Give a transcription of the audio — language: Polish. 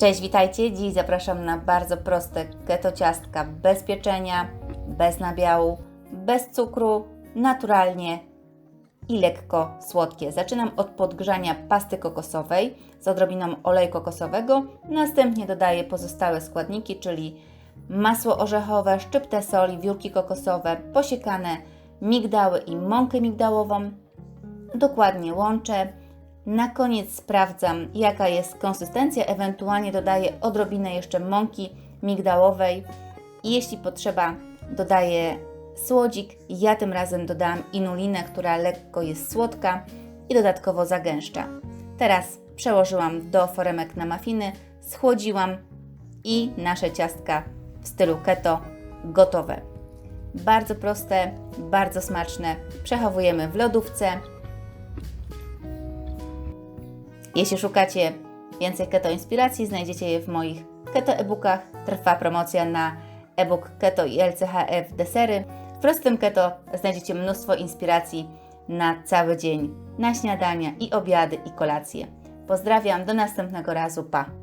Cześć, witajcie. Dziś zapraszam na bardzo proste keto ciastka bez pieczenia, bez nabiału, bez cukru, naturalnie i lekko słodkie. Zaczynam od podgrzania pasty kokosowej z odrobiną oleju kokosowego. Następnie dodaję pozostałe składniki, czyli masło orzechowe, szczyptę soli, wiórki kokosowe, posiekane migdały i mąkę migdałową. Dokładnie łączę. Na koniec sprawdzam, jaka jest konsystencja, ewentualnie dodaję odrobinę jeszcze mąki migdałowej jeśli potrzeba, dodaję słodzik. Ja tym razem dodałam inulinę, która lekko jest słodka i dodatkowo zagęszcza. Teraz przełożyłam do foremek na mafiny, schłodziłam i nasze ciastka w stylu keto gotowe. Bardzo proste, bardzo smaczne. Przechowujemy w lodówce. Jeśli szukacie więcej keto inspiracji, znajdziecie je w moich keto e-bookach. Trwa promocja na e-book Keto i LCHF desery. W prostym keto znajdziecie mnóstwo inspiracji na cały dzień, na śniadania i obiady i kolacje. Pozdrawiam, do następnego razu, pa!